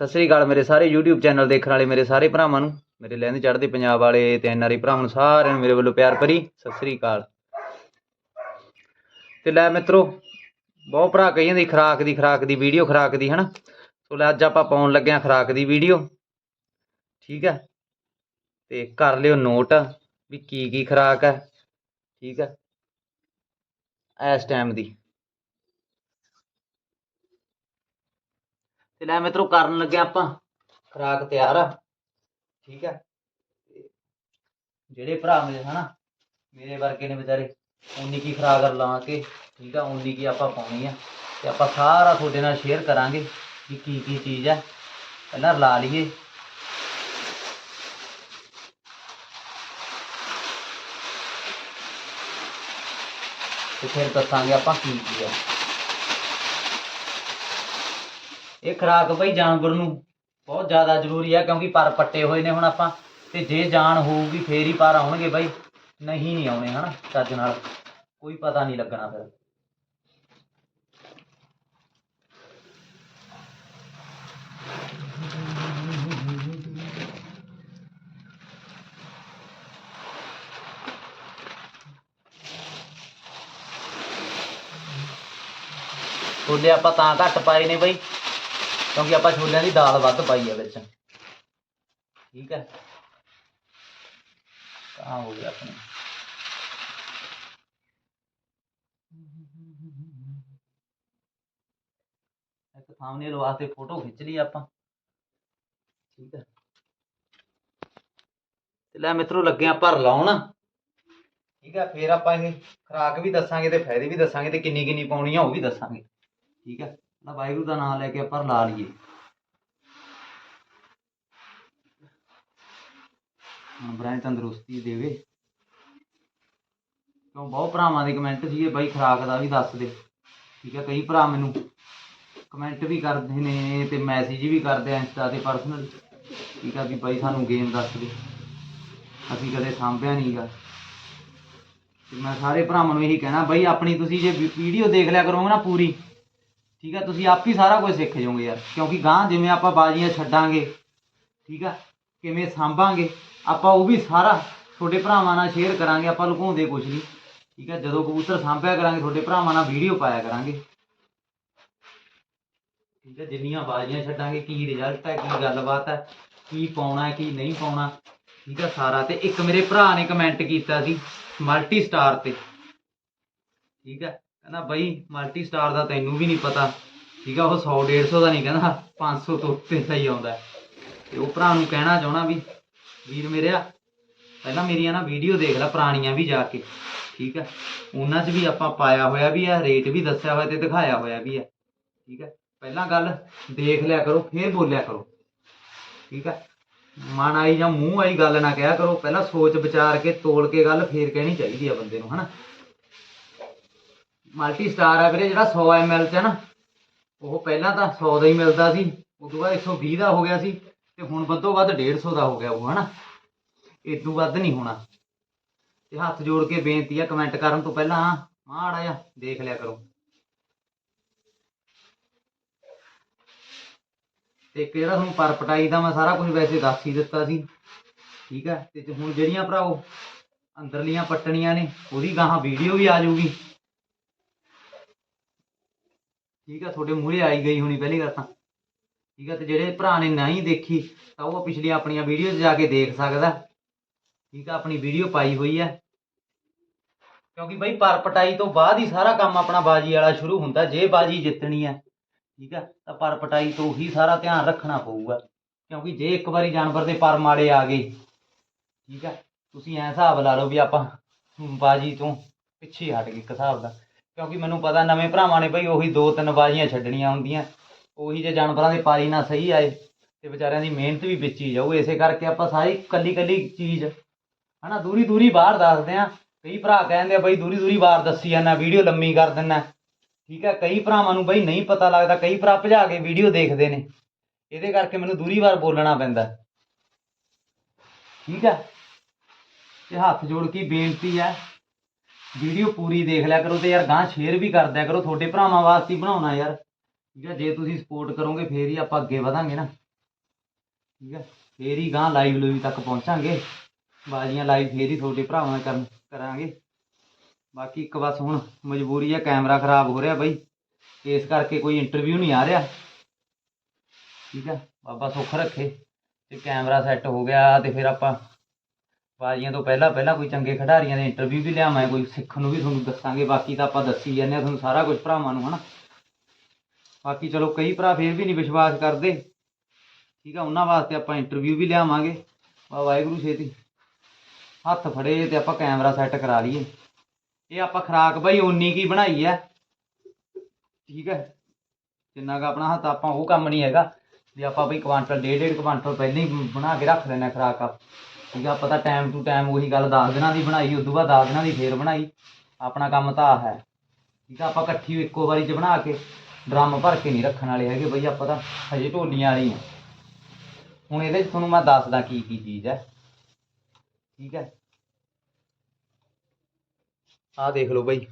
ਸਤਿ ਸ੍ਰੀ ਅਕਾਲ ਮੇਰੇ ਸਾਰੇ YouTube channel ਦੇਖਣ ਵਾਲੇ, ਮੇਰੇ ਸਾਰੇ ਭਰਾਵਾਂ ਨੂੰ। ਮੇਰੇ ਲਹਿੰਦੇ ਚੜ੍ਹਦੇ ਪੰਜਾਬ ਵਾਲੇ ਤੇ ਐਨਆਰਆਈ ਭਰਾਵਾਂ ਨੂੰ ਸਾਰਿਆਂ ਨੂੰ ਮੇਰੇ ਵੱਲੋਂ ਪਿਆਰ ਭਰੀ ਸਤਿ ਸ੍ਰੀ ਅਕਾਲ। ਤੇ ਲੈ ਮਿੱਤਰੋ, ਬਹੁਤ ਭਰਾ ਕਹੀ ਜਾਂਦੇ ਖਰਾਕ ਦੀ ਖਰਾਕ ਦੀ ਵੀਡੀਓ, ਖਰਾਕ ਦੀ, ਹਨਾ? ਸੋ ਲੈ ਅੱਜ ਆਪਾਂ ਪਾਉਣ ਲੱਗੇ ਆ ਖਰਾਕ ਦੀ ਵੀਡੀਓ। ਠੀਕ ਹੈ? ਤੇ ਕਰ ਲਿਓ ਨੋਟ ਵੀ ਕੀ ਕੀ ਖਰਾਕ ਹੈ। ਠੀਕ ਹੈ? ਇਸ ਟਾਈਮ ਦੀ। ਤੇ ਲੈ ਮਿੱਤਰੋ ਕਰਨ ਲੱਗੇ ਆਪਾਂ। ਖਰਾਕ ਤਿਆਰ ਆ। ਠੀਕ ਹੈ ਤੇ ਜਿਹੜੇ ਭਰਾ ਮੇਰੇ ਹਨਾ, ਮੇਰੇ ਵਰਗੇ ਨੇ ਵਿਚਾਰੇ, ਉਨੀ ਕੀ ਖਰਾਕ ਲਾ ਕੇ, ਠੀਕ ਆ, ਉਨੀ ਕੀ ਆਪਾਂ ਪਾਉਣੀ ਆ। ਤੇ ਆਪਾਂ ਸਾਰਾ ਤੁਹਾਡੇ ਨਾਲ ਸ਼ੇਅਰ ਕਰਾਂਗੇ ਕਿ ਕੀ ਕੀ ਚੀਜ਼ ਹੈ ਪਹਿਲਾਂ ਲਾ ਲਈਏ। ਤੇ ਫਿਰ ਦੱਸਾਂਗੇ ਆਪਾਂ ਕੀ ਕੀ ਆ। ਇਹ ਖੁਰਾਕ ਬਈ ਜਾਨਵਰ ਨੂੰ ਬਹੁਤ ਜ਼ਿਆਦਾ ਜ਼ਰੂਰੀ ਆ ਕਿਉਂਕਿ ਪਰ ਪੱਟੇ ਹੋਏ ਨੇ ਹੁਣ ਆਪਾਂ ਤੇ ਜੇ ਜਾਨ ਹੋਊਗੀ ਫੇਰ ਹੀ ਪਰ ਆਉਣਗੇ ਬਈ। ਨਹੀਂ ਨਹੀਂ ਆਉਣੇ ਹਨਾ ਚੱਜ ਨਾਲ। ਕੋਈ ਪਤਾ ਨਹੀਂ ਲੱਗਣਾ ਫਿਰ। ਛੋਲੇ ਆਪਾਂ ਤਾਂ ਘੱਟ ਪਾਏ ਨੇ ਬਈ। ਕਿਉਂਕਿ ਆਪਾਂ ਛੋਲਿਆਂ ਦੀ ਦਾਲ ਵੱਧ ਪਾਈ ਆ ਵਿੱਚ। ਠੀਕ ਹੈ। ਕਹਾਂ ਹੋ ਗਿਆ ਆਪਣੇ। ਇੱਕ ਥੰਬਨੇਲ ਵਾਸਤੇ ਫੋਟੋ ਖਿੱਚ ਲਈ ਆਪਾਂ। ਠੀਕ ਹੈ। ਤੇ ਲੈ ਮਿੱਤਰੋ, ਲੱਗੇ ਆ ਭਰ ਲਾਉਣ ਠੀਕ ਹੈ, ਫੇਰ ਆਪਾਂ ਇਹ ਖਰਾਕ ਵੀ ਦੱਸਾਂਗੇ ਤੇ ਫਾਇਦੇ ਵੀ ਦੱਸਾਂਗੇ ਤੇ ਕਿੰਨੀ ਕਿੰਨੀ ਪਾਉਣੀ ਆ ਉਹ ਵੀ ਦੱਸਾਂਗੇ। ਠੀਕ ਹੈ। ਨਾ ਵਾਹਿਗੁਰੂ ਦਾ ਨਾਮ ਲੈ ਕੇ ਆਪਾਂ ਲਾ ਲਈਏ। ਬ੍ਰਾਂਡ ਤੰਦਰੁਸਤੀ ਦੇਵੇ। ਕਿਉਂ? ਬਹੁਤ ਭਰਾਵਾਂ ਦੇ ਕਮੈਂਟ ਸੀਗੇ, ਬਾਈ ਖਰਾਕ ਦਾ ਵੀ ਦੱਸ ਦੇ। ਠੀਕ ਹੈ, ਕਈ ਭਰਾ ਮੈਨੂੰ ਕਮੈਂਟ ਵੀ ਕਰਦੇ ਨੇ ਤੇ ਮੈਸੇਜ ਵੀ ਕਰਦੇ ਆ ਇੰਸਟਾ ਤੇ ਪਰਸਨਲ ਠੀਕ ਆ ਵੀ ਬਾਈ ਸਾਨੂੰ ਗੇਮ ਦੱਸ ਦੇ। ਅਸੀਂ ਕਦੇ ਸਾਂਭਿਆ ਨਹੀਂਗਾ ਤੇ ਮੈਂ ਸਾਰੇ ਭਰਾਵਾਂ ਨੂੰ ਇਹੀ ਕਹਿਣਾ, ਬਾਈ ਆਪਣੀ ਤੁਸੀਂ ਜੇ ਵੀਡੀਓ ਦੇਖ ਲਿਆ ਕਰੋਗੇ ਨਾ ਪੂਰੀ ਠੀਕ ਆ? ਤੁਸੀਂ ਆਪ ਹੀ ਸਾਰਾ ਕੁਝ ਸਿੱਖ ਜਾਓਗੇ ਯਾਰ, ਕਿਉਂਕਿ ਗਾਂ ਜਿਵੇਂ ਆਪਾਂ ਬਾਜ਼ੀਆਂ ਛੱਡਾਂਗੇ, ਠੀਕ ਆ? ਕਿਵੇਂ ਸਾਂਭਾਂਗੇ, ਆਪਾਂ ਉਹ ਵੀ ਸਾਰਾ ਤੁਹਾਡੇ ਭਰਾਵਾਂ ਨਾਲ ਸ਼ੇਅਰ ਕਰਾਂਗੇ, ਆਪਾਂ ਲੁਕਾਉਂਦੇ ਕੁਝ ਨਹੀਂ, ਠੀਕ ਆ? ਜਦੋਂ ਕਬੂਤਰ ਸਾਂਭਿਆ ਕਰਾਂਗੇ, ਤੁਹਾਡੇ ਭਰਾਵਾਂ ਨਾਲ ਵੀਡੀਓ ਪਾਇਆ ਕਰਾਂਗੇ। ਠੀਕ ਹੈ ਜਿੰਨੀਆਂ ਬਾਜ਼ੀਆਂ ਛੱਡਾਂਗੇ, ਕੀ ਰਿਜ਼ਲਟ ਹੈ ਕੀ ਗੱਲਬਾਤ ਹੈ ਕੀ ਪਾਉਣਾ ਹੈ ਕੀ ਨਹੀਂ ਪਾਉਣਾ, ਠੀਕ ਆ? ਸਾਰਾ ਤੇ ਇੱਕ ਮੇਰੇ ਭਰਾ ਨੇ ਕਮੈਂਟ ਕੀਤਾ ਸੀ ਮਲਟੀ ਸਟਾਰ ਤੇ, ਠੀਕ ਹੈ ਕਹਿੰਦਾ ਬਈ ਮਲਟੀ ਸਟਾਰ ਦਾ ਤੈਨੂੰ ਵੀ ਨਹੀਂ ਪਤਾ। ਠੀਕ ਆ, ਉਹ 100 150 ਦਾ ਨਹੀਂ ਕਹਿੰਦਾ 500 ਤੋਂ ਉੱਤੇ ਦਾ ਹੀ ਆਉਂਦਾ ਤੇ ਉਹ ਭਰਾ ਨੂੰ ਕਹਿਣਾ ਚਾਹਣਾ ਵੀ, ਵੀਰ ਮੇਰਿਆ ਪਹਿਲਾਂ ਮੇਰੀਆਂ ਨਾ ਵੀਡੀਓ ਦੇਖ ਲੈ ਪੁਰਾਣੀਆਂ ਵੀ ਜਾ ਕੇ। ਠੀਕ ਹੈ ਉਹਨਾਂ 'ਚ ਵੀ ਆਪਾਂ ਪਾਇਆ ਹੋਇਆ ਵੀ ਹੈ ਰੇਟ ਵੀ ਦੱਸਿਆ ਹੋਇਆ ਤੇ ਦਿਖਾਇਆ ਹੋਇਆ ਵੀ ਹੈ ਠੀਕ ਹੈ ਪਹਿਲਾਂ ਗੱਲ ਦੇਖ ਲਿਆ ਕਰੋ, ਫੇਰ ਬੋਲਿਆ ਕਰੋ। ਠੀਕ ਹੈ ਮਨ ਆਈ ਜਾਂ ਮੂੰਹ ਆਈ ਗੱਲ ਨਾ ਕਿਹਾ ਕਰੋ, ਪਹਿਲਾਂ ਸੋਚ ਵਿਚਾਰ ਕੇ, ਤੋਲ ਕੇ ਗੱਲ ਫੇਰ ਕਹਿਣੀ ਚਾਹੀਦੀ ਆ ਬੰਦੇ ਨੂੰ, ਹਨਾ? ਮਲਟੀ ਸਟਾਰ ਆ ਵੀਰੇ, ਜਿਹੜਾ 100 ml ਚ ਹੈ ਨਾ, ਉਹ ਪਹਿਲਾਂ ਤਾਂ 100 ਦਾ ਹੀ ਮਿਲਦਾ ਸੀ ਉਸ ਤੋਂ ਬਾਅਦ 120 ਦਾ ਹੋ ਗਿਆ ਸੀ, ਤੇ ਹੁਣ ਵੱਧੋ ਵੱਧ 150 ਦਾ ਹੋ ਗਿਆ ਉਹ ਹਨਾ? ਇਦੋਂ ਵੱਧ ਨਹੀਂ ਹੋਣਾ। ਤੇ ਹੱਥ ਜੋੜ ਕੇ ਬੇਨਤੀ ਆ ਕਮੈਂਟ ਕਰਨ ਤੋਂ ਪਹਿਲਾਂ ਮਾੜਾ ਜਿਹਾ ਦੇਖ ਲਿਆ ਕਰੋ। ਤੇ ਇੱਕ ਜਿਹੜਾ ਤੁਹਾਨੂੰ ਪਰ ਪਟਾਈ ਦਾ ਮੈਂ ਸਾਰਾ ਕੁਝ ਵੈਸੇ ਦੱਸ ਹੀ ਦਿੱਤਾ ਸੀ, ਠੀਕ ਹੈ ਤੇ ਹੁਣ ਜਿਹੜੀਆਂ ਭਰਾਓ ਅੰਦਰਲੀਆਂ ਪੱਟਣੀਆਂ ਨੇ, ਉਹਦੀ ਗਾਹਾਂ ਵੀਡੀਓ ਵੀ ਆ ਜਾਊਗੀ। ਠੀਕ ਆ, ਤੁਹਾਡੇ ਮੂਹਰੇ ਆਈ ਗਈ ਹੋਣੀ ਪਹਿਲੀ ਗੱਲ ਤਾਂ। ਠੀਕ ਆ, ਤੇ ਜਿਹੜੇ ਭਰਾ ਨੇ ਨਹੀਂ ਦੇਖੀ, ਤਾਂ ਉਹ ਪਿਛਲੀਆਂ ਆਪਣੀਆਂ ਵੀਡੀਓ ਜਾ ਕੇ ਦੇਖ ਸਕਦਾ। ਠੀਕ ਆ, ਆਪਣੀ ਵੀਡੀਓ ਪਾਈ ਹੋਈ ਹੈ ਕਿਉਂਕਿ ਬਈ ਪਰ ਪਟਾਈ ਤੋਂ ਬਾਅਦ ਹੀ ਸਾਰਾ ਕੰਮ ਆਪਣਾ ਬਾਜੀ ਵਾਲਾ ਸ਼ੁਰੂ ਹੁੰਦਾ, ਜੇ ਬਾਜੀ ਜਿੱਤਣੀ ਹੈ ਠੀਕ ਆ, ਤਾਂ ਪਰ ਪਟਾਈ ਤੋਂ ਹੀ ਸਾਰਾ ਧਿਆਨ ਰੱਖਣਾ ਪਊਗਾ। ਕਿਉਂਕਿ ਜੇ ਇੱਕ ਵਾਰੀ ਜਾਨਵਰ ਦੇ ਪਰ ਮਾੜੇ ਆ ਗਏ, ਠੀਕ ਆ, ਤੁਸੀਂ ਐਂ ਹਿਸਾਬ ਲਾ ਲਓ ਵੀ ਆਪਾਂ ਬਾਜੀ ਤੋਂ ਪਿੱਛੇ ਹਟ ਗਏ ਇੱਕ ਹਿਸਾਬ ਦਾ। ਕਿਉਂਕਿ ਮੈਨੂੰ ਪਤਾ ਨਵੇਂ ਭਰਾਵਾਂ ਨੇ ਬਈ ਉਹੀ ਦੋ ਤਿੰਨ ਬਾਜ਼ੀਆਂ ਛੱਡਣੀਆਂ ਹੁੰਦੀਆਂ। ਉਹੀ ਜੇ ਜਾਨਵਰਾਂ ਦੇ ਪਾਰੀ ਨਾ ਸਹੀ ਆਏ ਤੇ ਵਿਚਾਰਿਆਂ ਦੀ ਮਿਹਨਤ ਵੀ ਵਿੱਚ ਹੀ ਜਾਊ। ਇਸੇ ਕਰਕੇ ਆਪਾਂ ਸਾਰੀ ਕੱਲੀ ਕੱਲੀ ਚੀਜ਼, ਹਨਾ ਦੂਰੀ ਦੂਰੀ ਬਾਹਰ ਦੱਸਦੇ ਆ। ਕਈ ਭਰਾ ਕਹਿੰਦੇ ਆ, ਬਈ ਦੂਰੀ ਦੂਰੀ ਬਾਹਰ ਦੱਸੀ ਜਾਂਦਾ, ਵੀਡੀਓ ਲੰਮੀ ਕਰ ਦਿੰਦਾ। ਠੀਕ ਹੈ ਕਈ ਭਰਾਵਾਂ ਨੂੰ ਬਈ ਨਹੀਂ ਪਤਾ ਲੱਗਦਾ, ਕਈ ਭਰਾ ਭਜਾ ਕੇ ਵੀਡੀਓ ਦੇਖਦੇ ਨੇ। ਇਹਦੇ ਕਰਕੇ ਮੈਨੂੰ ਦੂਰੀ ਵਾਰ ਬੋਲਣਾ ਪੈਂਦਾ। ਠੀਕ ਹੈ ਤੇ ਹੱਥ ਜੋੜ ਕੇ ਬੇਨਤੀ ਹੈ ਵੀਡੀਓ ਪੂਰੀ ਦੇਖ ਲਿਆ ਕਰੋ ਤੇ ਯਾਰ ਗਾਂ ਸ਼ੇਅਰ ਵੀ ਕਰ ਦਿਆ ਕਰੋ, ਤੁਹਾਡੇ ਭਰਾਵਾਂ ਵਾਸਤੇ ਹੀ ਬਣਾਉਣਾ ਯਾਰ। ਠੀਕ ਹੈ ਜੇ ਤੁਸੀਂ ਸਪੋਰਟ ਕਰੋਗੇ, ਫੇਰ ਹੀ ਆਪਾਂ ਅੱਗੇ ਵਧਾਂਗੇ ਨਾ। ਠੀਕ ਹੈ ਫੇਰ ਹੀ ਗਾਂ ਲਾਈਵ ਲੂਈ ਤੱਕ ਪਹੁੰਚਾਂਗੇ। ਬਾਜੀਆਂ ਲਾਈਵ ਫੇਰ ਹੀ ਤੁਹਾਡੇ ਭਰਾਵਾਂ ਨਾਲ ਕਰਨ, ਕਰਾਂਗੇ। ਬਾਕੀ ਇੱਕ ਬਸ ਹੁਣ ਮਜਬੂਰੀ ਹੈ ਕੈਮਰਾ ਖਰਾਬ ਹੋ ਰਿਹਾ ਬਈ। ਇਸ ਕਰਕੇ ਕੋਈ ਇੰਟਰਵਿਊ ਨਹੀਂ ਆ ਰਿਹਾ। ਠੀਕ ਹੈ ਬਾਬਾ ਸੁੱਖ ਰੱਖੇ। ਤੇ ਕੈਮਰਾ ਸੈੱਟ ਹੋ ਗਿਆ ਤੇ ਫਿਰ ਆਪਾਂ ਬਾਜ਼ੀਆਂ ਤੋਂ ਪਹਿਲਾਂ ਪਹਿਲਾਂ ਕੋਈ ਚੰਗੇ ਖਿਡਾਰੀਆਂ ਦੇ ਇੰਟਰਵਿਊ ਵੀ ਲਿਆਵਾਂ, ਕੋਈ ਸਿੱਖਣ ਨੂੰ ਵੀ ਤੁਹਾਨੂੰ ਦੱਸਾਂਗੇ, ਬਾਕੀ ਤਾਂ ਆਪਾਂ ਦੱਸੀ ਜਾਂਦੇ ਆ ਤੁਹਾਨੂੰ ਸਾਰਾ ਕੁਝ ਭਰਾਵਾਂ ਨੂੰ, ਹਨਾ? ਬਾਕੀ ਚਲੋ ਕਈ ਭਰਾ ਫੇਰ ਵੀ ਨਹੀਂ ਵਿਸ਼ਵਾਸ ਕਰਦੇ। ਠੀਕ ਆ, ਉਹਨਾਂ ਵਾਸਤੇ ਆਪਾਂ ਇੰਟਰਵਿਊ ਵੀ ਲਿਆਵਾਂਗੇ। ਵਾ ਵਾਹਿਗੁਰੂ ਛੇਤੀ। ਹੱਥ ਫੜੇ ਤੇ ਆਪਾਂ ਕੈਮਰਾ ਸੈੱਟ ਕਰਾ ਲਈਏ। ਇਹ ਆਪਾਂ ਖਰਾਕ ਬਾਈ ਓਨੀ ਕੀ ਬਣਾਈ ਆ ਠੀਕ ਹੈ ਜਿੰਨਾ ਕੁ ਆਪਣਾ ਹੱਥ ਆਪਾਂ, ਉਹ ਕੰਮ ਨਹੀਂ ਹੈਗਾ। ਵੀ ਆਪਾਂ ਬਈ ਕੁਆਂਟਲ ਡੇਢ ਡੇਢ ਕੁਆਂਟਲ ਪਹਿਲਾਂ ਹੀ ਬਣਾ ਕੇ ਰੱਖ ਲੈਣਾ ਖਰਾਕ ਆ ਠੀਕ ਆ, ਆਪਾਂ ਤਾਂ ਟਾਈਮ ਟੂ ਟਾਈਮ ਉਹੀ ਗੱਲ 10 ਦਿਨਾਂ ਦੀ ਬਣਾਈ, ਉਦੋਂ ਬਾਅਦ 10 ਦਿਨਾਂ ਦੀ ਫੇਰ ਬਣਾਈ। ਆਪਣਾ ਕੰਮ ਤਾਂ ਆਹ ਹੈ। ਠੀਕ ਆ, ਆਪਾਂ ਇਕੱਠੀ ਇੱਕੋ ਵਾਰੀ ਚ ਬਣਾ ਕੇ ਡਰਮ ਭਰ ਕੇ ਨਹੀਂ ਰੱਖਣ ਵਾਲੇ ਹੈਗੇ ਬਈ, ਆਪਾਂ ਤਾਂ ਹਜੇ ਢੋਲੀਆਂ ਵਾਲੀ ਆ ਹੁਣ ਇਹਦੇ ਚ ਤੁਹਾਨੂੰ ਮੈਂ ਦੱਸਦਾ ਕੀ ਕੀ ਚੀਜ਼ ਹੈ। ਠੀਕ ਹੈ। ਆਹ ਦੇਖ ਲਓ ਬਈ।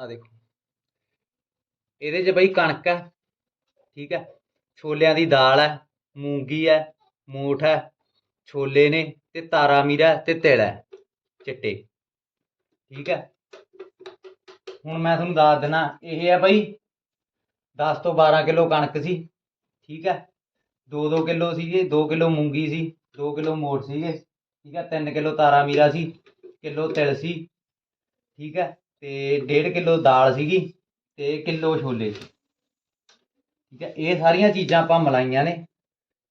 ਆ ਦੇਖੋ। ਇਹਦੇ 'ਚ ਬਈ ਕਣਕ ਹੈ। ਠੀਕ ਹੈ। ਛੋਲਿਆਂ ਦੀ ਦਾਲ ਹੈ। ਮੂੰਗੀ ਹੈ। ਮੋਠ ਹੈ, ਛੋਲੇ ਨੇ ਤੇ ਤਾਰਾ ਮੀਰਾ ਤੇ ਤਿਲ ਹੈ, ਚਿੱਟੇ। ਠੀਕ ਹੈ? ਹੁਣ ਮੈਂ ਤੁਹਾਨੂੰ ਦੱਸ ਦਿੰਦਾ ਇਹ ਹੈ ਬਈ 10 ਤੋਂ 12 ਕਿਲੋ ਕਣਕ ਸੀ, ਠੀਕ ਹੈ? 2-2 ਕਿਲੋ ਸੀਗੇ 2 ਕਿਲੋ ਮੂੰਗੀ ਸੀ 2 ਕਿਲੋ ਮੋਠ ਸੀਗੇ, ਠੀਕ ਹੈ? 3 ਕਿਲੋ ਤਾਰਾ ਮੀਰਾ ਸੀ, ਕਿਲੋ ਤਿਲ ਸੀ, ਠੀਕ ਹੈ? ਤੇ 1.5 ਕਿਲੋ ਦਾਲ ਸੀਗੀ ਤੇ ਕਿਲੋ ਛੋਲੇ ਸੀ। ਠੀਕ ਹੈ? ਇਹ ਸਾਰੀਆਂ ਚੀਜ਼ਾਂ ਆਪਾਂ ਮਲਾਈਆਂ ਨੇ।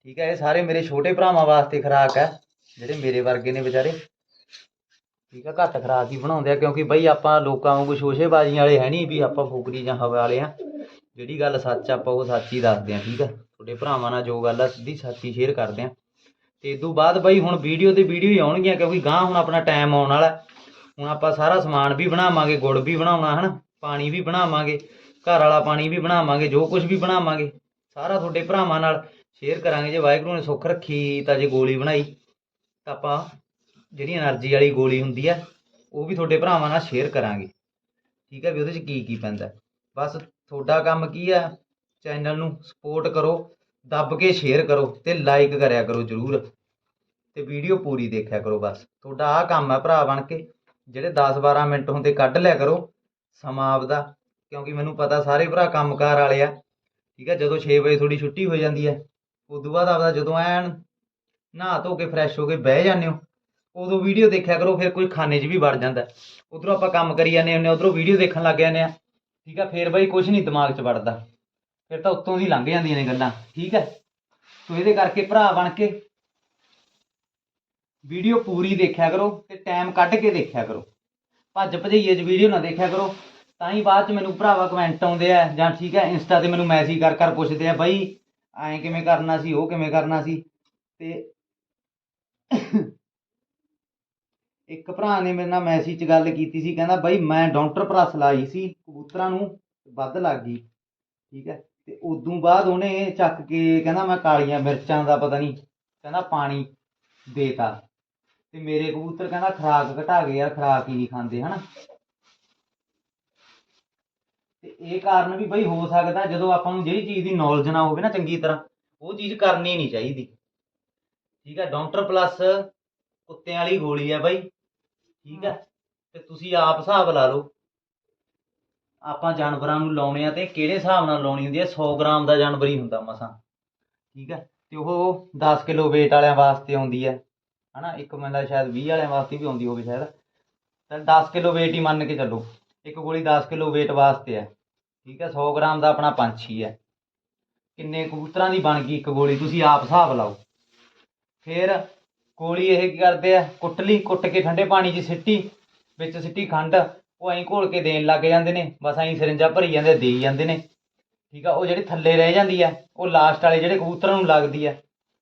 ਠੀਕ ਹੈ, ਇਹ ਸਾਰੇ ਮੇਰੇ ਛੋਟੇ ਭਰਾਵਾਂ ਵਾਸਤੇ ਖੁਰਾਕ ਹੈ, ਜਿਹੜੇ ਮੇਰੇ ਵਰਗੇ ਨੇ ਵਿਚਾਰੇ। ਠੀਕ ਆ ਘੱਟ ਖੁਰਾਕ ਹੀ ਬਣਾਉਂਦੇ ਆ, ਕਿਉਂਕਿ ਬਈ ਆਪਾਂ ਲੋਕਾਂ ਵਾਂਗੂ ਸ਼ੋਸ਼ੇਬਾਜ਼ੀਆਂ ਵਾਲੇ ਹੈ ਨਹੀਂ ਵੀ ਆਪਾਂ ਫੁਕਰੀ ਜਾਂ ਹਵਾ ਵਾਲੇ ਆ। ਜਿਹੜੀ ਗੱਲ ਸੱਚ ਆਪਾਂ ਉਹ ਸੱਚ ਹੀ ਦੱਸਦੇ ਆ, ਠੀਕ ਆ ਤੁਹਾਡੇ ਭਰਾਵਾਂ ਨਾਲ ਜੋ ਗੱਲ ਆ, ਸਿੱਧੀ ਸੱਚੀ ਸ਼ੇਅਰ ਕਰਦੇ ਆ। ਤੇ ਇਸ ਤੋਂ ਬਾਅਦ ਬਈ ਹੁਣ ਵੀਡੀਓ ਤੇ ਵੀਡੀਓ ਹੀ ਆਉਣਗੀਆਂ, ਕਿਉਂਕਿ ਗਾਂ ਹੁਣ ਆਪਣਾ ਟਾਈਮ ਆਉਣ ਵਾਲਾ ਹੁਣ ਆਪਾਂ ਸਾਰਾ ਸਮਾਨ ਵੀ ਬਣਾਵਾਂਗੇ, ਗੁੜ ਵੀ ਬਣਾਉਣਾ, ਹਨਾ? ਪਾਣੀ ਵੀ ਬਣਾਵਾਂਗੇ, ਘਰ ਵਾਲਾ ਪਾਣੀ ਵੀ ਬਣਾਵਾਂਗੇ, ਜੋ ਕੁਝ ਵੀ ਬਣਾਵਾਂਗੇ। ਸਾਰਾ ਤੁਹਾਡੇ ਭਰਾਵਾਂ ਨਾਲ ਸ਼ੇਅਰ ਕਰਾਂਗੇ। ਜੇ ਵਾਹਿਗੁਰੂ ਨੇ ਸੁੱਖ ਰੱਖੀ ਤਾਂ ਜੇ ਗੋਲੀ ਬਣਾਈ, ਤਾਂ ਆਪਾਂ ਜਿਹੜੀ એનર્ਜੀ ਵਾਲੀ ਗੋਲੀ ਹੁੰਦੀ ਆ, ਉਹ ਵੀ ਤੁਹਾਡੇ ਭਰਾਵਾਂ ਨਾਲ ਸ਼ੇਅਰ ਕਰਾਂਗੇ। ਠੀਕ ਹੈ ਵੀ ਉਹਦੇ 'ਚ ਕੀ ਕੀ ਪੈਂਦਾ। ਬਸ ਤੁਹਾਡਾ ਕੰਮ ਕੀ ਆ? ਚੈਨਲ ਨੂੰ ਸਪੋਰਟ ਕਰੋ, ਦੱਬ ਕੇ ਸ਼ੇਅਰ ਕਰੋ ਤੇ ਲਾਈਕ ਕਰਿਆ ਕਰੋ ਜਰੂਰ। ਤੇ ਵੀਡੀਓ ਪੂਰੀ ਦੇਖਿਆ ਕਰੋ ਬਸ। ਤੁਹਾਡਾ ਆਹ ਕੰਮ ਹੈ ਭਰਾ ਬਣ ਕੇ, ਜਿਹੜੇ 10-12 ਮਿੰਟ ਹੁੰਦੇ ਕੱਢ ਲਿਆ ਕਰੋ ਸਮਾਂ ਆਪਦਾ, ਕਿਉਂਕਿ ਮੈਨੂੰ ਪਤਾ ਸਾਰੇ ਭਰਾ ਕੰਮਕਾਰ ਵਾਲੇ ਆ। ਠੀਕ ਹੈ ਜਦੋਂ 6 ਵਜੇ ਥੋੜੀ ਛੁੱਟੀ ਹੋ ਜਾਂਦੀ ਹੈ ਉਦੋਂ ਬਾਅਦ ਆਪਦਾ ਜਦੋਂ ਐਨ ਨਹਾ ਧੋ ਕੇ ਫਰੈਸ਼ ਹੋ ਕੇ ਬਹਿ ਜਾਂਦੇ ਹੋ, ਉਦੋਂ ਵੀਡੀਓ ਦੇਖਿਆ ਕਰੋ, ਫਿਰ ਕੋਈ ਖਾਣੇ 'ਚ ਵੀ ਵੜ ਜਾਂਦਾ। ਉਧਰੋਂ ਆਪਾਂ ਕੰਮ ਕਰੀ ਜਾਂਦੇ ਹੁੰਦੇ ਉਧਰੋਂ ਵੀਡੀਓ ਦੇਖਣ ਲੱਗ ਜਾਂਦੇ ਆ ਠੀਕ ਆ, ਫਿਰ ਬਾਈ ਕੁਝ ਨਹੀਂ ਦਿਮਾਗ 'ਚ ਵੜਦਾ। ਫਿਰ ਤਾਂ ਉੱਤੋਂ ਦੀ ਲੰਘ ਜਾਂਦੀਆਂ ਨੇ ਗੱਲਾਂ, ਠੀਕ ਹੈ? ਸੋ ਇਹਦੇ ਕਰਕੇ ਭਰਾ ਬਣ ਕੇ ਵੀਡੀਓ ਪੂਰੀ ਦੇਖਿਆ ਕਰੋ ਤੇ ਟਾਈਮ ਕੱਢ ਕੇ ਦੇਖਿਆ ਕਰੋ। ਭੱਜ ਭਜਈਏ 'ਚ ਵੀਡੀਓ ਨਾ ਦੇਖਿਆ ਕਰੋ, ਤਾਂ ਹੀ ਬਾਅਦ 'ਚ ਮੈਨੂੰ ਭਰਾਵਾ ਕਮੈਂਟ ਆਉਂਦੇ ਆ ਜਾਂ ਠੀਕ ਹੈ, ਇੰਸਟਾ ਤੇ ਮੈਨੂੰ ਮੈਸੇਜ ਕਰ ਕਰ ਪੁੱਛਦੇ ਆ, ਬਾਈ ਐਂ ਕਿਵੇਂ ਕਰਨਾ ਸੀ, ਉਹ ਕਿਵੇਂ ਕਰਨਾ ਸੀ ਤੇ ਇੱਕ ਭਰਾ ਨੇ ਮੇਰੇ ਨਾਲ ਮੈਸੇਜ 'ਚ ਗੱਲ ਕੀਤੀ ਸੀ, ਕਹਿੰਦਾ ਬਾਈ ਮੈਂ ਡਾਕਟਰ ਪਲੱਸ ਲਾਈ ਸੀ ਕਬੂਤਰਾਂ ਨੂੰ ਵੱਧ ਲੱਗ ਗਈ, ਠੀਕ ਹੈ, ਤੇ ਉਦੋਂ ਬਾਅਦ ਉਹਨੇ ਚੱਕ ਕੇ ਕਹਿੰਦਾ ਮੈਂ ਕਾਲੀਆਂ ਮਿਰਚਾਂ ਦਾ ਪਤਾ ਨਹੀਂ, ਕਹਿੰਦਾ ਪਾਣੀ ਦੇਤਾ ਤੇ ਮੇਰੇ ਕਬੂਤਰ ਕਹਿੰਦਾ ਖਰਾਕ ਘਟਾ ਗਏ ਯਾਰ, ਖਰਾਕ ਹੀ ਨਹੀਂ ਖਾਂਦੇ, ਹਨਾ। ਤੇ ਇਹ ਕਾਰਨ ਵੀ ਬਈ ਹੋ ਸਕਦਾ ਜਦੋਂ ਆਪਾਂ ਨੂੰ ਜਿਹੜੀ ਚੀਜ਼ ਦੀ ਨੌਲੇਜ ਨਾ ਹੋਵੇ ਨਾ ਚੰਗੀ ਤਰ੍ਹਾਂ, ਉਹ ਚੀਜ਼ ਕਰਨੀ ਨਹੀਂ ਚਾਹੀਦੀ। ਠੀਕ ਹੈ ਡਾਕਟਰ ਪਲੱਸ ਕੁੱਤਿਆਂ ਵਾਲੀ ਗੋਲੀ ਆ ਬਾਈ। ਠੀਕ ਹੈ ਤੇ ਤੁਸੀਂ ਆਪ ਹਿਸਾਬ ਲਾ ਲਓ। ਆਪਾਂ ਜਾਨਵਰਾਂ ਨੂੰ ਲਾਉਣੇ ਆ ਤੇ ਕਿਹੜੇ ਹਿਸਾਬ ਨਾਲ ਲਾਉਣੀ ਹੁੰਦੀ ਹੈ 100 ਗ੍ਰਾਮ ਦਾ ਜਾਨਵਰ ਹੀ ਹੁੰਦਾ ਮਸਾਂ। ਠੀਕ ਹੈ ਤੇ ਉਹ 10 ਕਿਲੋ weight ਵਾਲਿਆਂ ਵਾਸਤੇ ਆਉਂਦੀ ਹੈ ਹਨਾ, ਇੱਕ ਬੰਦਾ ਸ਼ਾਇਦ 20 ਵਾਲਿਆਂ ਵਾਸਤੇ ਵੀ ਆਉਂਦੀ ਹੋਵੇ ਸ਼ਾਇਦ। ਤਾਂ 10 ਕਿਲੋ weight ਹੀ ਮੰਨ ਕੇ ਚੱਲੋ। ਇੱਕ ਗੋਲੀ 10 ਕਿਲੋ weight ਵਾਸਤੇ ਹੈ, ਠੀਕ ਹੈ 100 ਗ੍ਰਾਮ ਦਾ ਆਪਣਾ ਪੰਛੀ ਹੈ। ਕਿੰਨੇ ਕਬੂਤਰਾਂ ਦੀ ਬਣ ਗਈ ਇੱਕ ਗੋਲੀ, ਤੁਸੀਂ ਆਪ ਹਿਸਾਬ ਲਾਓ। ਫਿਰ ਗੋਲੀ ਇਹ ਕੀ ਕਰਦੇ ਆ, ਕੁੱਟ ਲਈ, ਕੁੱਟ ਕੇ ਠੰਡੇ ਪਾਣੀ 'ਚ ਸਿੱਟੀ, ਵਿੱਚ ਸਿੱਟੀ ਖੰਡ, ਉਹ ਐਂ ਘੋਲ ਕੇ ਦੇਣ ਲੱਗ ਜਾਂਦੇ ਨੇ, ਬਸ ਐਂ ਸਿਰਿੰਜਾਂ ਭਰੀ ਜਾਂਦੇ, ਦੇਈ ਜਾਂਦੇ ਨੇ। ਠੀਕ ਆ, ਉਹ ਜਿਹੜੀ ਥੱਲੇ ਰਹਿ ਜਾਂਦੀ ਆ, ਉਹ ਲਾਸਟ ਵਾਲੇ ਜਿਹੜੇ ਕਬੂਤਰਾਂ ਨੂੰ ਲੱਗਦੀ ਆ,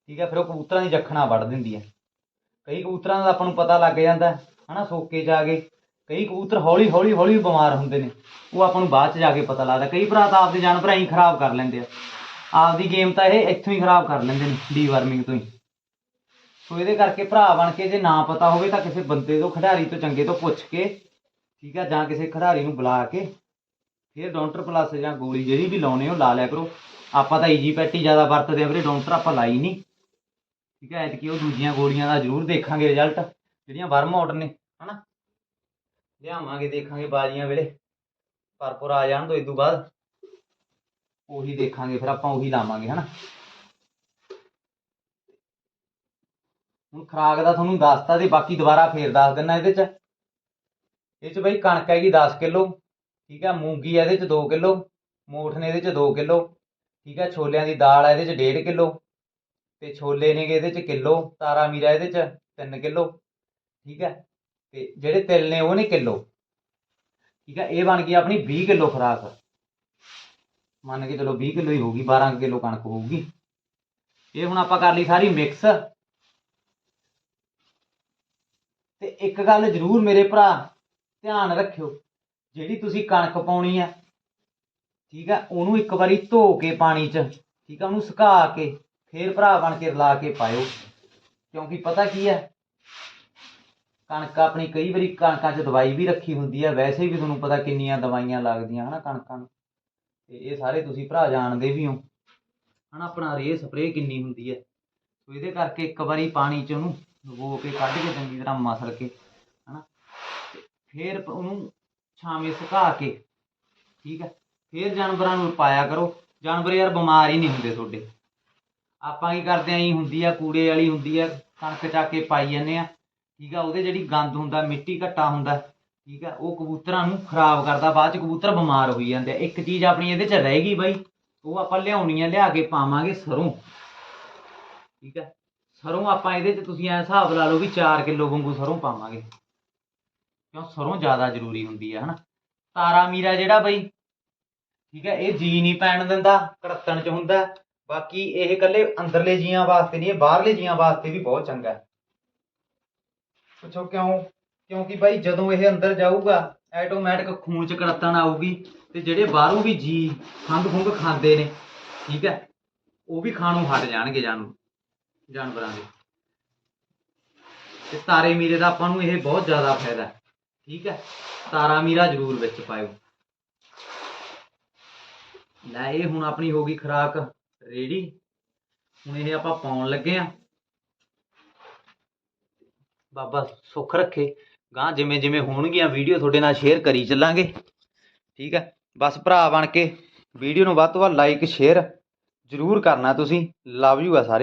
ਠੀਕ ਆ, ਫਿਰ ਉਹ ਕਬੂਤਰਾਂ ਦੀ ਜੱਖਣਾ ਵੱਢ ਦਿੰਦੀ ਆ। ਕਈ ਕਬੂਤਰਾਂ ਦਾ ਆਪਾਂ ਨੂੰ ਪਤਾ ਲੱਗ ਜਾਂਦਾ, ਹਨਾ, ਸੋਕੇ ਜਾ ਕੇ। ਕਈ ਕਬੂਤਰ ਹੌਲੀ ਹੌਲੀ ਹੌਲੀ ਬਿਮਾਰ ਹੁੰਦੇ ਨੇ। ਉਹ ਆਪਾਂ ਨੂੰ ਬਾਅਦ 'ਚ ਜਾ ਕੇ ਪਤਾ ਲੱਗਦਾ। ਕਈ ਭਰਾ ਤਾਂ ਆਪਦੇ ਜਾਨਵਰ ਐਂ ਖਰਾਬ ਕਰ ਲੈਂਦੇ ਆ। ਆਪਦੀ ਗੇਮ ਤਾਂ ਇਹ ਇੱਥੋਂ ਹੀ ਖਰਾਬ ਕਰ ਲੈਂਦੇ ਨੇ ਡੀਵਾਰਮਿੰਗ ਤੋਂ ਹੀ। ਸੋ ਇਹਦੇ ਕਰਕੇ ਭਰਾ ਬਣ ਕੇ ਜੇ ਨਾ ਪਤਾ ਹੋਵੇ ਤਾਂ ਕਿਸੇ ਬੰਦੇ ਤੋਂ, ਖਿਡਾਰੀ ਤੋਂ, ਚੰਗੇ ਤੋਂ ਪੁੱਛ ਕੇ, ਠੀਕ ਆ, ਜਾਂ ਕਿਸੇ ਖਿਡਾਰੀ ਨੂੰ ਬੁਲਾ ਕੇ, ਫਿਰ ਡਾਕਟਰ ਪਲੱਸ ਜਾਂ ਗੋਲੀ ਜਿਹੜੀ ਵੀ ਲਾਉਣੇ ਉਹ ਲਾ ਲਿਆ ਕਰੋ। ਆਪਾਂ ਤਾਂ ਈਜੀ ਪੈਟੀ ਜ਼ਿਆਦਾ ਵਰਤਦੇ ਆ ਵੀਰੇ ਡਾਕਟਰ ਆਪਾਂ ਲਾਈ ਨਹੀਂ। ਠੀਕ ਹੈ ਐਤਕੀ ਉਹ ਦੂਜੀਆਂ ਗੋਲੀਆਂ ਦਾ ਜ਼ਰੂਰ ਦੇਖਾਂਗੇ ਰਿਜ਼ਲਟ ਜਿਹੜੀਆਂ ਵਰਮ ਆਊਟ ਨੇ, ਹਨਾ? ਲਿਆਵਾਂਗੇ, ਦੇਖਾਂਗੇ ਬਾਜੀਆਂ ਵੇਲੇ। ਪਰਪੁਰ ਆ ਜਾਣ ਤੋਂ ਇਦੋਂ ਬਾਅਦ। ਉਹੀ ਦੇਖਾਂਗੇ, ਫਿਰ ਆਪਾਂ ਉਹੀ ਲਾਵਾਂਗੇ, ਹਨਾ। ਹੁਣ ਖਰਾਕ ਦਾ ਤੁਹਾਨੂੰ ਦੱਸਤਾ ਤੇ ਬਾਕੀ ਦੁਬਾਰਾ ਫੇਰ ਦੱਸ ਦਿੰਨਾ ਇਹਦੇ ਚ। ਇਹ ਚ ਬਈ ਕਣਕ ਹੈਗੀ 10 ਕਿਲੋ, ਠੀਕ ਹੈ ਮੂੰਗੀ ਇਹਦੇ ਚ 2 ਕਿਲੋ, ਮੋਠ ਨੇ ਇਹਦੇ ਚ 2 ਕਿਲੋ, ਠੀਕ ਹੈ ਛੋਲਿਆਂ ਦੀ ਦਾਲ ਹੈ ਇਹਦੇ ਚ 1.5 ਕਿਲੋ, ਤੇ ਛੋਲੇ ਨੇਗੇ ਇਹਦੇ ਚ ਕਿਲੋ ਤਾਰਾ ਮੀਰਾ ਇਹਦੇ ਚ 3 ਕਿਲੋ, ਠੀਕ ਹੈ ਤੇ ਜਿਹੜੇ ਤਿਲ ਨੇ ਉਹ ਨੇ ਕਿਲੋ। ਠੀਕ ਹੈ ਇਹ ਬਣ ਗਈ ਆਪਣੀ 20 ਕਿਲੋ ਖੁਰਾਕ। ਮੰਨ ਕੇ ਚਲੋ 20 ਕਿਲੋ ਹੀ ਹੋਊਗੀ 12 ਕਿਲੋ ਕਣਕ ਹੋਊਗੀ। ਇਹ ਹੁਣ ਆਪਾਂ ਕਰ ਲਈ ਸਾਰੀ ਮਿਕਸ ਤੇ ਇੱਕ ਗੱਲ ਜ਼ਰੂਰ ਮੇਰੇ ਭਰਾ, ਧਿਆਨ ਰੱਖਿਓ, ਜਿਹੜੀ ਤੁਸੀਂ ਕਣਕ ਪਾਉਣੀ ਆ, ਠੀਕ ਆ, ਉਹਨੂੰ ਇੱਕ ਵਾਰੀ ਧੋ ਕੇ ਪਾਣੀ 'ਚ, ਠੀਕ ਆ, ਉਹਨੂੰ ਸੁਕਾ ਕੇ, ਫੇਰ ਭਰਾ ਬਣ ਕੇ ਰਲਾ ਕੇ ਪਾਇਓ। ਕਿਉਂਕਿ ਪਤਾ ਕੀ ਹੈ ਕਣਕ ਆਪਣੀ ਕਈ ਵਾਰੀ ਕਣਕਾਂ 'ਚ ਦਵਾਈ ਵੀ ਰੱਖੀ ਹੁੰਦੀ ਹੈ ਵੈਸੇ ਵੀ ਤੁਹਾਨੂੰ ਪਤਾ ਕਿੰਨੀਆਂ ਦਵਾਈਆਂ ਲੱਗਦੀਆਂ ਹਨਾ ਕਣਕਾਂ ਨੂੰ। ਤੇ ਇਹ ਸਾਰੇ ਤੁਸੀਂ ਭਰਾ ਜਾਣਦੇ ਵੀ ਹੋ। ਹਨਾ ਆਪਣਾ ਰੇ ਸਪਰੇਅ ਕਿੰਨੀ ਹੁੰਦੀ ਹੈ ਸੋ ਇਹਦੇ ਕਰਕੇ ਇੱਕ ਵਾਰੀ ਪਾਣੀ 'ਚ ਉਹਨੂੰ ਡੁਬੋ ਕੇ ਕੱਢ ਕੇ ਚੰਗੀ ਤਰ੍ਹਾਂ ਮਸਲ ਕੇ, ਹਨਾ। ਤੇ ਫੇਰ ਉਹਨੂੰ ਛਾਵੇਂ ਸੁਕਾ ਕੇ, ਠੀਕ ਹੈ ਫਿਰ ਜਾਨਵਰਾਂ ਨੂੰ ਪਾਇਆ ਕਰੋ। ਜਾਨਵਰ ਯਾਰ ਬਿਮਾਰ ਹੀ ਨਹੀਂ ਹੁੰਦੇ ਤੁਹਾਡੇ। ਆਪਾਂ ਕੀ ਕਰਦੇ ਆਂ ਹੀ ਹੁੰਦੀ ਆ, ਕੂੜੇ ਵਾਲੀ ਹੁੰਦੀ ਆ, ਕਣਕ ਚੱਕ ਕੇ ਪਾਈ ਜਾਂਦੇ ਆ। ਠੀਕ ਆ, ਉਹਦੇ ਜਿਹੜੀ ਗੰਦ ਹੁੰਦਾ, ਮਿੱਟੀ ਘੱਟਾ ਹੁੰਦਾ, ਠੀਕ ਆ, ਉਹ ਕਬੂਤਰਾਂ ਨੂੰ ਖਰਾਬ ਕਰਦਾ, ਬਾਅਦ ਚ ਕਬੂਤਰ ਬਿਮਾਰ ਹੋਈ ਜਾਂਦੇ ਆ। ਇੱਕ ਚੀਜ਼ ਆਪਣੀ ਇਹਦੇ ਚ ਰਹੇਗੀ ਬਾਈ, ਉਹ ਆਪਾਂ ਲਿਆਉਣੀ ਆ ਲਿਆ ਕੇ ਪਾਵਾਂਗੇ ਸਰੋਂ, ਠੀਕ ਆ। ਸਰੋਂ ਆਪਾਂ ਇਹਦੇ ਚ ਤੁਸੀਂ ਐ ਹਿਸਾਬ ਲਾ ਲਓ ਵੀ 4 ਕਿਲੋ ਵਾਂਗੂ ਸਰੋਂ ਪਾਵਾਂਗੇ। ਕਿਉਂ? ਸਰੋਂ ਜ਼ਿਆਦਾ ਜ਼ਰੂਰੀ ਹੁੰਦੀ ਆ, ਹਨਾ? ਤਾਰਾ ਮੀਰਾ ਜਿਹੜਾ ਬਈ, ਠੀਕ ਹੈ ਇਹ ਜੀ ਨਹੀਂ ਪੈਣ ਦਿੰਦਾ ਕੜੱਤਣ ਚ ਹੁੰਦਾ। ਬਾਕੀ ਇਹ ਇਕੱਲੇ ਅੰਦਰਲੇ ਜੀਆਂ ਵਾਸਤੇ ਨਹੀਂ, ਇਹ ਬਾਹਰਲੇ ਜੀਆਂ ਵਾਸਤੇ ਵੀ ਬਹੁਤ ਚੰਗਾ। ਪੁੱਛੋ ਕਿਉਂ? ਕਿਉਂਕਿ ਬਾਈ ਜਦੋਂ ਇਹ ਅੰਦਰ ਜਾਊਗਾ ਆਟੋਮੈਟਿਕ ਖੂਨ ਚ ਕੜਤਣ ਆਊਗੀ ਤੇ ਜਿਹੜੇ ਬਾਹਰੋਂ ਵੀ ਜੀ ਖੰਗ ਖੁੰਗ ਖਾਂਦੇ ਨੇ, ਠੀਕ ਹੈ, ਉਹ ਵੀ ਖਾਣੋਂ ਹਟ ਜਾਣਗੇ ਜਾਨਵਰ ਜਾਨਵਰਾਂ ਦੇ। ਤੇ ਤਾਰੇ ਮੀਰੇ ਦਾ ਆਪਾਂ ਨੂੰ ਇਹ ਬਹੁਤ ਜ਼ਿਆਦਾ ਫਾਇਦਾ ਹੈ ਠੀਕ ਹੈ, ਤਾਰਾ ਮੀਰਾ ਜ਼ਰੂਰ ਵਿੱਚ ਪਾਇਓ। ਲੈ ਇਹ ਹੁਣ ਆਪਣੀ ਹੋ ਗਈ ਖੁਰਾਕ ਰੈਡੀ ਹੁਣ ਇਹ ਆਪਾਂ ਪਾਉਣ ਲੱਗੇ ਆ ਬਾਬਾ ਸੁੱਖ ਰੱਖੇ। ਗਾਂ ਜਿਵੇਂ ਜਿਵੇਂ ਹੋਣਗੀਆਂ ਵੀਡੀਓ ਤੁਹਾਡੇ ਨਾਲ ਸ਼ੇਅਰ ਕਰੀ ਚੱਲਾਂਗੇ। ਠੀਕ ਹੈ ਬਸ ਭਰਾ ਬਣ ਕੇ ਵੀਡੀਓ ਨੂੰ ਵੱਧ ਤੋਂ ਵੱਧ ਲਾਈਕ ਸ਼ੇਅਰ ਜ਼ਰੂਰ ਕਰਨਾ ਤੁਸੀਂ। ਲਵ ਯੂ ਆ ਸਾਰੇ।